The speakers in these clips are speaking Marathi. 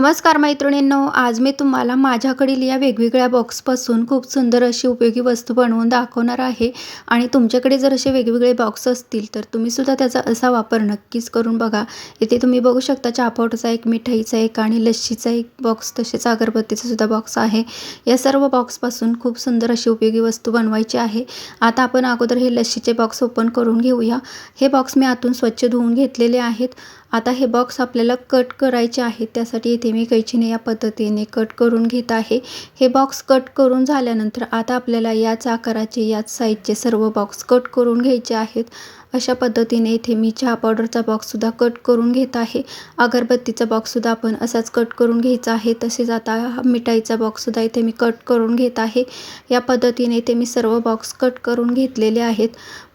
नमस्कार मैत्रिणींनो आज मी तुम्हाला माझ्याकडील या वेगवेगळ्या बॉक्सपासून खूप सुंदर अशी उपयोगी वस्तू बनवून दाखवणार आहे. आणि तुमच्याकडे जर असे वेगवेगळे बॉक्स असतील तर तुम्हीसुद्धा त्याचा असा वापर नक्कीच करून बघा. इथे तुम्ही बघू शकता चहा एक मिठाईचा एक आणि लस्सीचा एक बॉक्स तसेच अगरबत्तीचा सुद्धा बॉक्स आहे. या सर्व बॉक्सपासून खूप सुंदर अशी उपयोगी वस्तू बनवायची आहे. आता आपण अगोदर हे लस्सीचे बॉक्स ओपन करून घेऊया. हे बॉक्स मी आतून स्वच्छ धुवून घेतलेले आहेत. आता हे बॉक्स आपल्याला कट करायचे आहेत त्यासाठी इथे मी कैचीने या पद्धतीने कट करून घेत आहे. हे बॉक्स कट करून झाल्यानंतर आता आपल्याला याच आकाराचे याच साईजचे सर्व बॉक्स कट करून घ्यायचे आहेत. अशा पद्धतीने इथे मी चहा पावडरचा बॉक्ससुद्धा कट करून घेत आहे. अगरबत्तीचा बॉक्ससुद्धा आपण असाच कट करून घ्यायचा आहे. तसेच आता मिठाईचा बॉक्ससुद्धा इथे मी कट करून घेत आहे. या पद्धतीने इथे मी सर्व बॉक्स कट करून घेतलेले आहेत.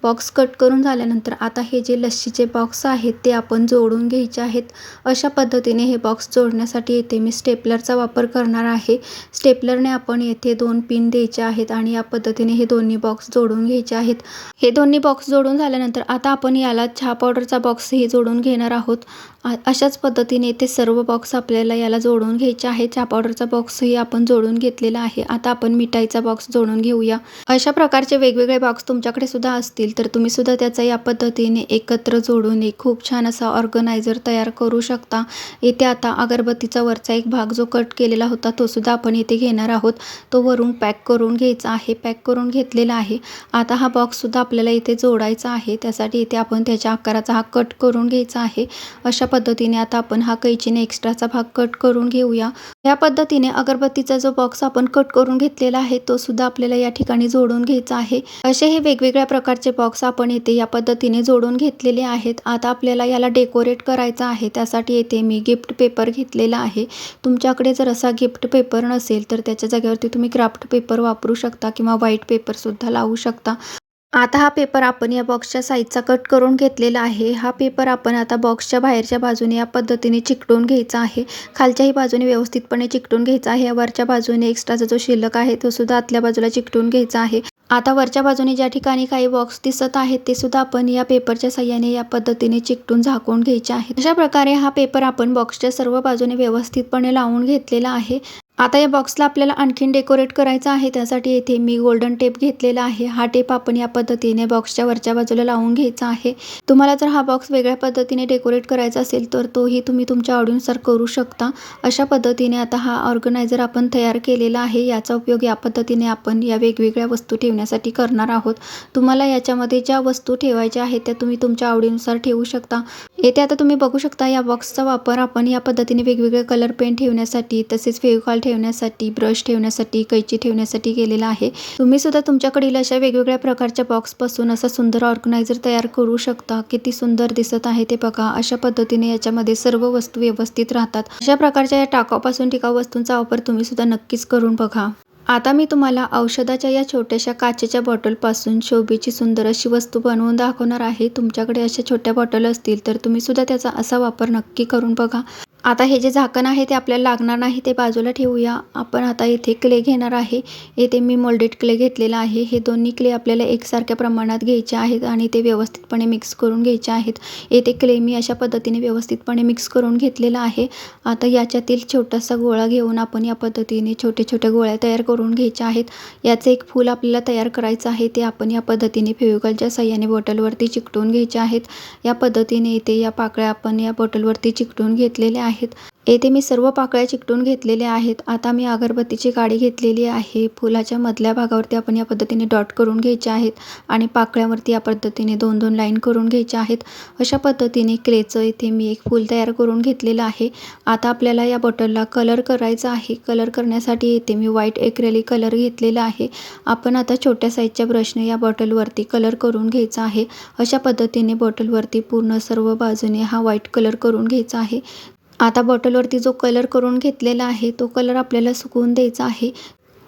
बॉक्स कट करून झाल्यानंतर आता हे जे लस्सीचे बॉक्स आहेत ते आपण जोडून घ्यायचे आहेत. अशा पद्धतीने हे बॉक्स जोडण्यासाठी इथे मी स्टेपलरचा वापर करणार आहे. स्टेपलरने आपण येथे दोन पिन द्यायचे आहेत आणि या पद्धतीने हे दोन्ही बॉक्स जोडून घ्यायचे आहेत. हे दोन्ही बॉक्स जोडून झाल्यानंतर आता आपण याला चहा पावडरचा बॉक्सही जोडून घेणार आहोत. अशाच पद्धतीने ते सर्व बॉक्स आपल्याला याला जोडून घ्यायचे आहे चहा पावडरचा बॉक्सही आपण जोडून घेतलेला आहे. आता आपण मिठाईचा बॉक्स जोडून घेऊया. अशा प्रकारचे वेगवेगळे बॉक्स तुमच्याकडे सुद्धा असतील तर तुम्ही सुद्धा त्याचा या पद्धतीने एकत्र जोडून एक खूप छान असा ऑर्गनायझर तयार करू शकता. इथे आता अगरबत्तीचा वरचा एक भाग जो कट केलेला होता तो सुद्धा आपण इथे घेणार आहोत. तो वरून पॅक करून घ्यायचा आहे. पॅक करून घेतलेला आहे. आता हा बॉक्ससुद्धा आपल्याला इथे जोडायचा आहे. त्यासाठी इथे आपण त्याच्या आकाराचा हा कट करून घ्यायचा आहे. अशा पद्धतीने आता आपण हा कैचीने एक्स्ट्राचा भाग कट करून घेऊया. या पद्धतीने अगरबत्तीचा जो बॉक्स आपण कट करून घेतलेला आहे तो सुद्धा आपल्याला या ठिकाणी जोडून घ्यायचा आहे. असे हे वेगवेगळ्या प्रकारचे बॉक्स आपण येथे या पद्धतीने जोडून घेतलेले आहेत. आता आपल्याला याला डेकोरेट करायचं आहे. त्यासाठी येथे मी गिफ्ट पेपर घेतलेला आहे. तुमच्याकडे जर असा गिफ्ट पेपर नसेल तर त्याच्या जागेवरती तुम्ही क्राफ्ट पेपर वापरू शकता किंवा व्हाईट पेपरसुद्धा लावू शकता. आता हा पेपर आपण या बॉक्सच्या साईजचा कट करून घेतलेला आहे. हा पेपर आपण आता बॉक्सच्या बाहेरच्या बाजूने या पद्धतीने चिकटून घ्यायचा आहे. खालच्याही बाजूने व्यवस्थितपणे चिकटून घ्यायचा आहे. वरच्या बाजूने एक्स्ट्राचा जो शिल्लक आहे तो सुद्धा आतल्या बाजूला चिकटून घ्यायचा आहे. आता वरच्या बाजूने ज्या ठिकाणी काही बॉक्स दिसत आहेत ते सुद्धा आपण या पेपरच्या सहाय्याने या पद्धतीने चिकटून झाकून घ्यायचे आहे अशा प्रकारे हा पेपर आपण बॉक्सच्या सर्व बाजूने व्यवस्थितपणे लावून घेतलेला आहे. आता या बॉक्सला आपल्याला आणखीन डेकोरेट करायचं आहे. त्यासाठी येथे मी गोल्डन टेप घेतलेला आहे. हा टेप आपण या पद्धतीने बॉक्सच्या वरच्या बाजूला लावून घ्यायचा आहे. तुम्हाला जर हा बॉक्स वेगळ्या पद्धतीने डेकोरेट करायचा असेल तर तोही तुम्ही तुमच्या आवडीनुसार करू शकता. अशा पद्धतीने आता हा ऑर्गनायझर आपण तयार केलेला आहे. याचा उपयोग या पद्धतीने आपण या वेगवेगळ्या वस्तू ठेवण्यासाठी करणार आहोत. तुम्हाला याच्यामध्ये ज्या वस्तू ठेवायच्या आहेत त्या तुम्ही तुमच्या आवडीनुसार ठेवू शकता. येथे आता तुम्ही बघू शकता या बॉक्सचा वापर आपण या पद्धतीने वेगवेगळे कलर पेन ठेवण्यासाठी तसेच फेविकॉल ठेवण्यासाठी ब्रश ठेवण्यासाठी कैची ठेवण्यासाठी केलेला आहे. तुम्ही सुद्धा तुमच्याकडील अशा वेगवेगळ्या प्रकारच्या बॉक्सपासून असा सुंदर ऑर्गनायझर तयार करू शकता. किती सुंदर दिसत आहे ते बघा. अशा पद्धतीने याच्यामध्ये सर्व वस्तू व्यवस्थित राहतात. अशा प्रकारच्या या टाकापासून टिकाऊ वस्तूंचा वापर तुम्ही सुद्धा नक्कीच करून बघा. आता मी तुम्हाला औषधाच्या या छोट्याशा काचेच्या बॉटलपासून शोभेची सुंदर अशी वस्तू बनवून दाखवणार आहे. तुमच्याकडे अशा छोट्या बॉटल असतील तर तुम्ही सुद्धा त्याचा असा वापर नक्की करून बघा. आता हे जे झाकण आहे ते आपल्याला लागणार नाही ते बाजूला ठेवूया. आपण आता इथे क्ले घेणार आहे. येथे मी मोल्डेड क्ले घेतलेला आहे. हे दोन्ही क्ले आपल्याला एकसारख्या प्रमाणात घ्यायचे आहेत आणि ते व्यवस्थितपणे मिक्स करून घ्यायचे आहेत. येथे क्ले मी अशा पद्धतीने व्यवस्थितपणे मिक्स करून घेतलेला आहे. आता याच्यातील छोटासा गोळा घेऊन आपण या पद्धतीने छोटे छोटे गोळ्या तयार करून घ्यायच्या आहेत. याचं एक फूल आपल्याला तयार करायचं आहे. ते आपण या पद्धतीने फेविकॉलच्या सह्याने बॉटलवरती चिकटून घ्यायचे आहेत. या पद्धतीने इथे या पाकळ्या आपण या बॉटलवरती चिकटून घेतलेल्या आहेत. आहेत. येथे मी सर्व पाकळ्या चिकटून घेतलेल्या आहेत. आता मी अगरबत्तीची काडी घेतलेली आहे. फुलाच्या मधल्या भागावरती आपण या पद्धतीने डॉट करून घ्यायचे आहेत आणि पाकळ्यावरती या पद्धतीने दोन दोन लाईन करून घ्यायच्या आहेत. अशा पद्धतीने क्लेचं इथे मी एक फूल तयार करून घेतलेलं आहे. आता आपल्याला या बॉटलला कलर करायचा आहे. कलर करण्यासाठी येथे मी व्हाईट एक्रेली कलर घेतलेला आहे. आपण आता छोट्या साईजच्या ब्रशने या बॉटलवरती कलर करून घ्यायचा आहे. अशा पद्धतीने बॉटलवरती पूर्ण सर्व बाजूने हा व्हाईट कलर करून घ्यायचा आहे. आता बॉटलवरती जो कलर करून घेतलेला आहे तो कलर आपल्याला सुकवून द्यायचा आहे.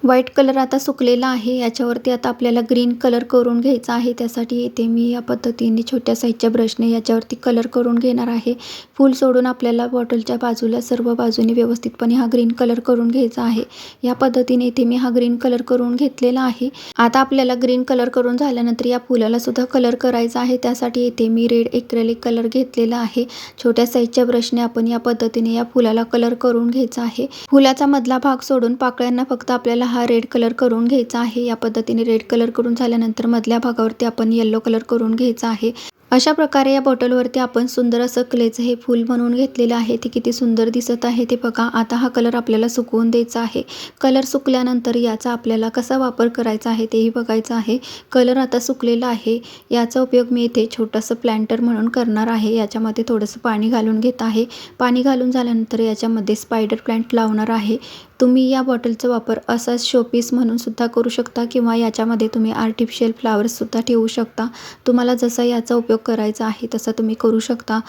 व्हाईट कलर आता सुकलेला आहे. याच्यावरती आता आपल्याला ग्रीन कलर करून घ्यायचा आहे. त्यासाठी इथे मी या पद्धतीने छोट्या साईजच्या ब्रशने याच्यावरती कलर करून घेणार आहे. फूल सोडून आपल्याला बॉटलच्या बाजूला सर्व बाजूने व्यवस्थितपणे हा ग्रीन कलर करून घ्यायचा आहे. या पद्धतीने इथे मी हा ग्रीन कलर करून घेतलेला आहे. आता आपल्याला ग्रीन कलर करून झाल्यानंतर या फुलाला सुद्धा कलर करायचा आहे. त्यासाठी इथे मी रेड एक्रेलिक कलर घेतलेला आहे. छोट्या साईजच्या ब्रशने आपण या पद्धतीने या फुलाला कलर करून घ्यायचा आहे. फुलाचा मधला भाग सोडून पाकळ्यांना फक्त आपल्याला हा रेड कलर करून घ्यायचा आहे. या पद्धतीने रेड कलर करून झाल्यानंतर मधल्या भागावरती आपण येल्लो कलर करून घ्यायचा आहे. अशा प्रकारे या बॉटलवरती आपण सुंदर असं क्लेचं हे फूल बनवून घेतलेलं आहे. ते किती सुंदर दिसत आहे ते बघा. आता हा कलर आपल्याला सुकवून द्यायचा आहे. कलर सुकल्यानंतर याचा आपल्याला कसा वापर करायचा आहे तेही बघायचं आहे. कलर आता सुकलेला आहे. याचा उपयोग मी इथे छोटंसं प्लॅन्टर म्हणून करणार आहे. याच्यामध्ये थोडंसं पाणी घालून घेत आहे. पाणी घालून झाल्यानंतर याच्यामध्ये स्पायडर प्लॅन्ट लावणार आहे. तुम्ही या बॉटलचा वापर असाच शोपीस म्हणून सुद्धा करू शकता किंवा याच्यामध्ये तुम्ही आर्टिफिशियल फ्लावर्ससुद्धा ठेवू शकता. तुम्हाला जसा याचा उपयोग करायचा आहे तसा तुम्ही करू शकता.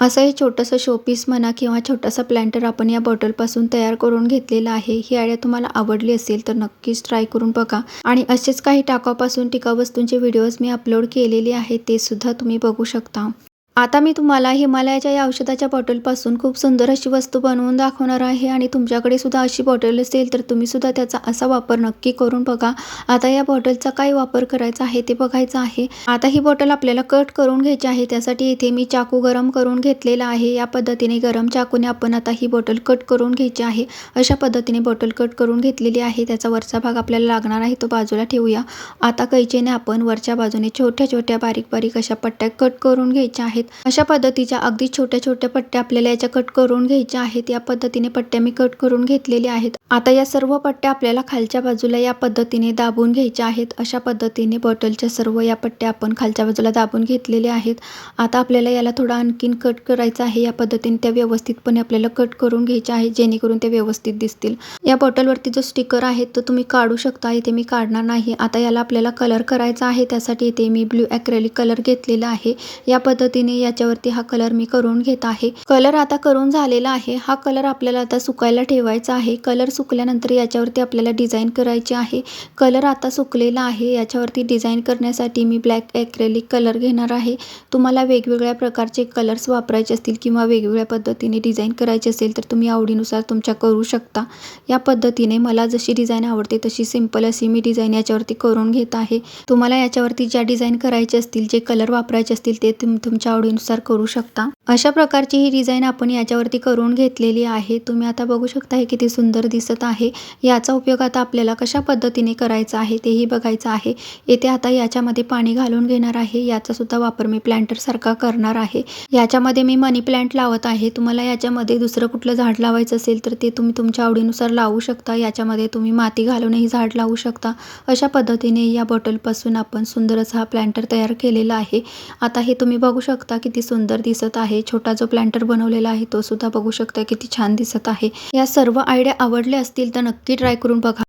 असं हे छोटंसं शोपीस म्हणा किंवा छोटासा प्लॅन्टर आपण या बॉटलपासून तयार करून घेतलेला आहे. ही आयडिया तुम्हाला आवडली असेल तर नक्कीच ट्राय करून बघा. आणि असेच काही टाकापासून टिकाऊ वस्तूंचे व्हिडिओज मी अपलोड केलेले आहेत ते सुद्धा तुम्ही बघू शकता. आता मी तुम्हाला हिमालयाच्या या औषधाच्या बॉटलपासून खूप सुंदर अशी वस्तू बनवून दाखवणार आहे आणि तुमच्याकडे सुद्धा अशी बॉटल असेल तर तुम्ही सुद्धा त्याचा असा वापर नक्की करून बघा. आता या बॉटलचा काय वापर करायचा आहे ते बघायचं आहे. आता ही बॉटल आपल्याला कट करून घ्यायची आहे. त्यासाठी इथे मी चाकू गरम करून घेतलेला आहे. या पद्धतीने गरम चाकूने आपण आता ही बॉटल कट करून घ्यायची आहे. अशा पद्धतीने बॉटल कट करून घेतलेली आहे. त्याचा वरचा भाग आपल्याला लागणार आहे. तो बाजूला ठेवूया. आता कैचेने आपण वरच्या बाजूने छोट्या छोट्या बारीक बारीक अशा पट्ट्या कट करून घ्यायच्या आहेत. अशा पद्धतीच्या अगदी छोट्या छोट्या पट्ट्या आपल्याला याच्या कट करून घ्यायच्या आहेत. या पद्धतीने पट्ट्या मी कट करून घेतलेल्या आहेत. आता या सर्व पट्ट्या आपल्याला खालच्या बाजूला या पद्धतीने दाबून घ्यायच्या आहेत. अशा पद्धतीने बॉटलच्या सर्व या पट्ट्या आपण खालच्या बाजूला दाबून घेतलेल्या आहेत. आता आपल्याला याला थोडा आणखीन कट करायचा आहे. या पद्धतीने त्या व्यवस्थितपणे आपल्याला कट करून घ्यायच्या आहे जेणेकरून ते व्यवस्थित दिसतील. या बॉटलवरती जो स्टिकर आहे तो तुम्ही काढू शकता. इथे मी काढणार नाही. आता याला आपल्याला कलर करायचा आहे. त्यासाठी इथे मी ब्ल्यू ॲक्रेलिक कलर घेतलेला आहे. या पद्धतीने याच्यावरती हा कलर मी करून घेत आहे. कलर आता करून झालेला आहे. हा कलर आपल्याला आता सुकायला ठेवायचा आहे. कलर सुकल्यानंतर याच्यावरती आपल्याला डिझाईन करायची आहे. कलर आता सुकलेला आहे. याच्यावरती डिझाईन करण्यासाठी मी ब्लॅक ॲक्रेलिक कलर घेणार आहे. तुम्हाला वेगवेगळ्या प्रकारचे कलर्स वापरायचे असतील किंवा वेगवेगळ्या पद्धतीने डिझाईन करायची असेल तर तुम्ही आवडीनुसार तुमच्या करू शकता. या पद्धतीने मला जशी डिझाईन आवडते तशी सिंपल अशी मी डिझाईन याच्यावरती करून घेत आहे. तुम्हाला याच्यावरती ज्या डिझाईन करायचे असतील जे कलर वापरायचे असतील ते तुम तुमच्या आवडीनुसार करू शकता. अशा प्रकारची ही डिझाईन आपण याच्यावरती करून घेतलेली आहे. तुम्ही आता बघू शकता हे किती सुंदर दिसत आहे. याचा उपयोग आता आपल्याला कशा पद्धतीने करायचा आहे तेही बघायचं आहे. येथे आता याच्यामध्ये पाणी घालून घेणार आहे. याचा सुद्धा वापर मी प्लॅन्टरसारखा करणार आहे. याच्यामध्ये मी मनी प्लॅन्ट लावत आहे. तुम्हाला याच्यामध्ये दुसरं कुठलं झाड लावायचं असेल तर ते तुम्ही तुमच्या आवडीनुसार लावू शकता. याच्यामध्ये तुम्ही माती घालूनही झाड लावू शकता. अशा पद्धतीने या बॉटलपासून आपण सुंदर असा हा प्लॅन्टर तयार केलेला आहे. आता हे तुम्ही बघू शकता किती सुंदर दिसत आहे. छोटा जो प्लांटर बनवलेला आहे तो सुद्धा बघू शकता किती छान दिसत आहे. या सर्व आयडिया आवडल्या असतील तर नक्की ट्राय करून बघा.